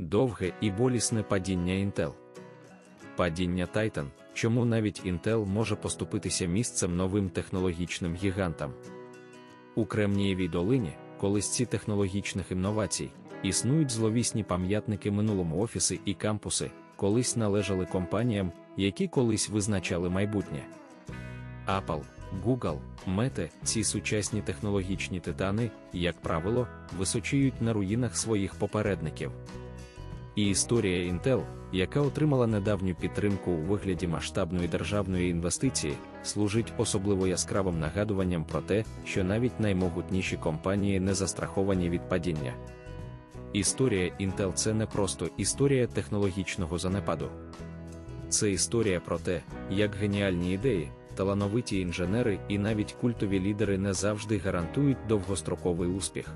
довге і болісне падіння Intel. Падіння Titan, чому навіть Intel може поступитися місцем новим технологічним гігантам. У Кремнієвій долині, колись технологічних інновацій, існують зловісні пам'ятники минулому офіси і кампуси, колись належали компаніям, які колись визначали майбутнє. Apple, Google, Meta – ці сучасні технологічні титани, як правило, височіють на руїнах своїх попередників. І історія Intel, яка отримала недавню підтримку у вигляді масштабної державної інвестиції, служить особливо яскравим нагадуванням про те, що навіть наймогутніші компанії не застраховані від падіння. Історія Intel це не просто історія технологічного занепаду. Це історія про те, як геніальні ідеї, талановиті інженери і навіть культові лідери не завжди гарантують довгостроковий успіх.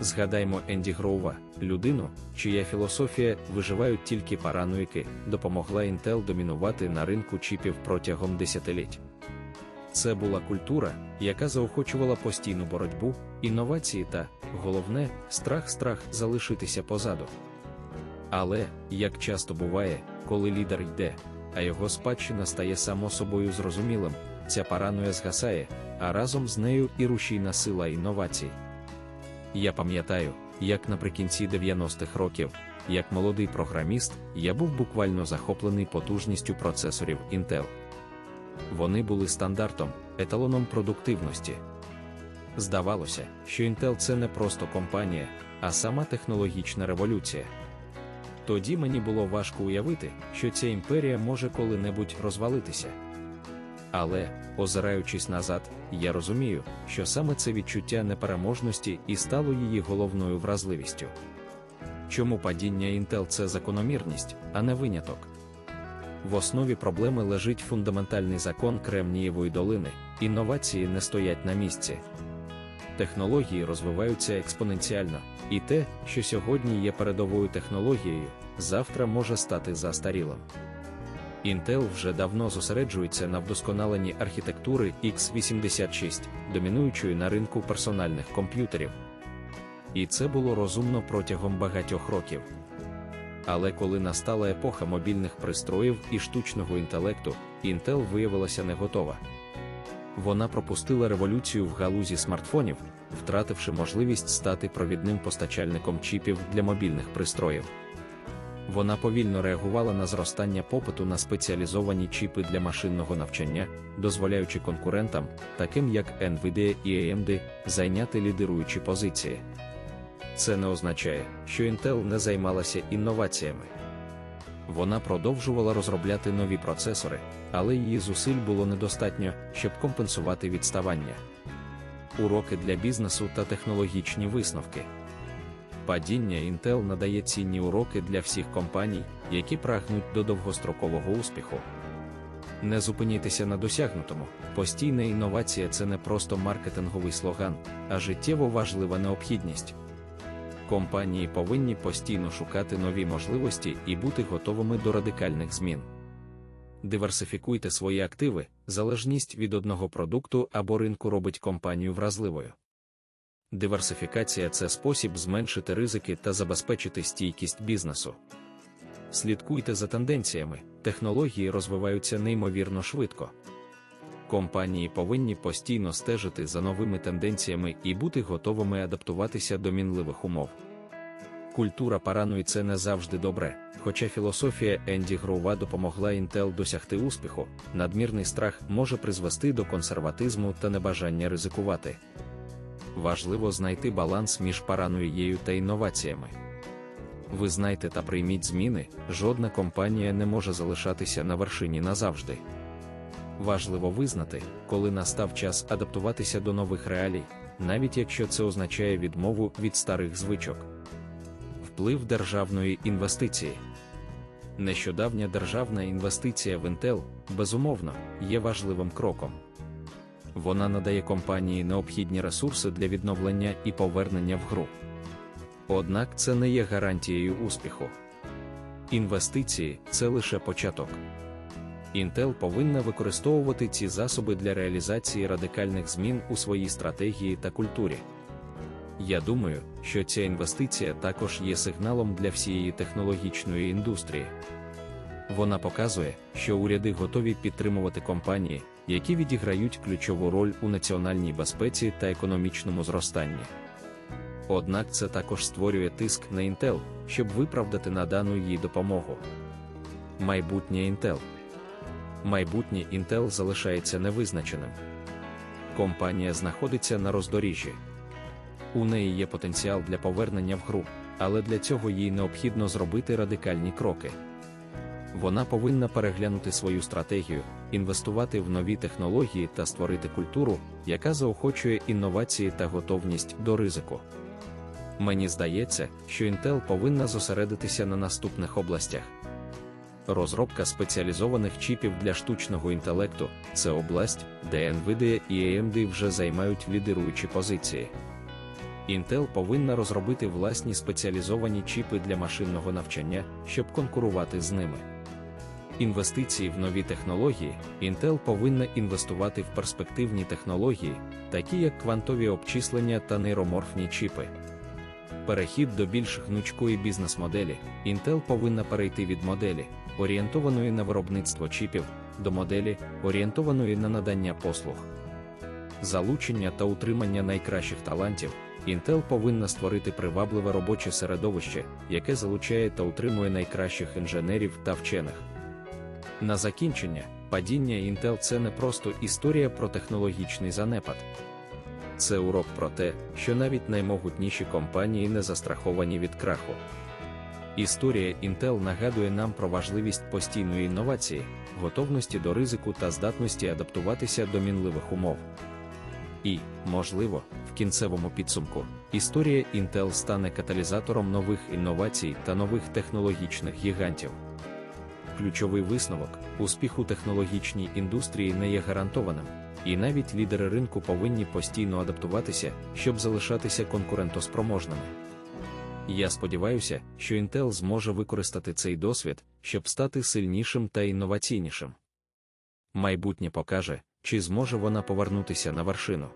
Згадаймо Енді Гроува, людину, чия філософія виживають тільки параноїки, допомогла Intel домінувати на ринку чіпів протягом десятиліть. Це була культура, яка заохочувала постійну боротьбу, інновації та, головне, страх-страх залишитися позаду. Але, як часто буває, коли лідер йде, а його спадщина стає само собою зрозумілим, ця параноя згасає, а разом з нею і рушійна сила інновацій. Я пам'ятаю, як наприкінці 90-х років, як молодий програміст, я був буквально захоплений потужністю процесорів Intel. Вони були стандартом, еталоном продуктивності. Здавалося, що Intel це не просто компанія, а сама технологічна революція. Тоді мені було важко уявити, що ця імперія може коли-небудь розвалитися. Але, озираючись назад, я розумію, що саме це відчуття непереможності і стало її головною вразливістю. Чому падіння Intel це закономірність, а не виняток? В основі проблеми лежить фундаментальний закон Кремнієвої долини, інновації не стоять на місці. Технології розвиваються експоненціально, і те, що сьогодні є передовою технологією, завтра може стати застарілим. Intel вже давно зосереджується на вдосконаленні архітектури x86, домінуючої на ринку персональних комп'ютерів. І це було розумно протягом багатьох років. Але коли настала епоха мобільних пристроїв і штучного інтелекту, Intel виявилася не готова. Вона пропустила революцію в галузі смартфонів, втративши можливість стати провідним постачальником чіпів для мобільних пристроїв. Вона повільно реагувала на зростання попиту на спеціалізовані чіпи для машинного навчання, дозволяючи конкурентам, таким як Nvidia і AMD, зайняти лідируючі позиції. Це не означає, що Intel не займалася інноваціями. Вона продовжувала розробляти нові процесори, але її зусиль було недостатньо, щоб компенсувати відставання. Уроки для бізнесу та технологічні висновки. Падіння Intel надає цінні уроки для всіх компаній, які прагнуть до довгострокового успіху. Не зупиніться на досягнутому. Постійна інновація це не просто маркетинговий слоган, а життєво важлива необхідність. Компанії повинні постійно шукати нові можливості і бути готовими до радикальних змін. Диверсифікуйте свої активи, залежність від одного продукту або ринку робить компанію вразливою. Диверсифікація це спосіб зменшити ризики та забезпечити стійкість бізнесу. Слідкуйте за тенденціями, технології розвиваються неймовірно швидко. Компанії повинні постійно стежити за новими тенденціями і бути готовими адаптуватися до мінливих умов. Культура параної це не завжди добре, хоча філософія Енді Гроува допомогла Intel досягти успіху, надмірний страх може призвести до консерватизму та небажання ризикувати. Важливо знайти баланс між параноїєю та інноваціями. Ви знайте та прийміть зміни, жодна компанія не може залишатися на вершині назавжди. Важливо визнати, коли настав час адаптуватися до нових реалій, навіть якщо це означає відмову від старих звичок. Вплив державної інвестиції. Нещодавня державна інвестиція в Intel, безумовно, є важливим кроком. Вона надає компанії необхідні ресурси для відновлення і повернення в гру. Однак це не є гарантією успіху. Інвестиції це лише початок. Intel повинна використовувати ці засоби для реалізації радикальних змін у своїй стратегії та культурі. Я думаю, що ця інвестиція також є сигналом для всієї технологічної індустрії. Вона показує, що уряди готові підтримувати компанії, які відіграють ключову роль у національній безпеці та економічному зростанні. Однак це також створює тиск на Intel, щоб виправдати надану їй допомогу. Майбутнє Intel Майбутнє Intel залишається невизначеним. Компанія знаходиться на роздоріжжі. У неї є потенціал для повернення в гру, але для цього їй необхідно зробити радикальні кроки. Вона повинна переглянути свою стратегію, інвестувати в нові технології та створити культуру, яка заохочує інновації та готовність до ризику. Мені здається, що Intel повинна зосередитися на наступних областях. Розробка спеціалізованих чіпів для штучного інтелекту це область, де NVIDIA і AMD вже займають лідируючі позиції. Intel повинна розробити власні спеціалізовані чіпи для машинного навчання, щоб конкурувати з ними. Інвестиції в нові технології Intel повинна інвестувати в перспективні технології, такі як квантові обчислення та нейроморфні чіпи. Перехід до більш гнучкої бізнес-моделі Intel повинна перейти від моделі, орієнтованої на виробництво чіпів, до моделі, орієнтованої на надання послуг. Залучення та утримання найкращих талантів. Intel повинна створити привабливе робоче середовище, яке залучає та утримує найкращих інженерів та вчених. На закінчення, падіння Intel це не просто історія про технологічний занепад. Це урок про те, що навіть наймогутніші компанії не застраховані від краху. Історія Intel нагадує нам про важливість постійної інновації, готовності до ризику та здатності адаптуватися до мінливих умов. І, можливо, в кінцевому підсумку, історія Intel стане каталізатором нових інновацій та нових технологічних гігантів. Ключовий висновок успіх у технологічній індустрії не є гарантованим, і навіть лідери ринку повинні постійно адаптуватися, щоб залишатися конкурентоспроможними. Я сподіваюся, що Intel зможе використати цей досвід, щоб стати сильнішим та інноваційнішим. Майбутнє покаже, чи зможе вона повернутися на вершину.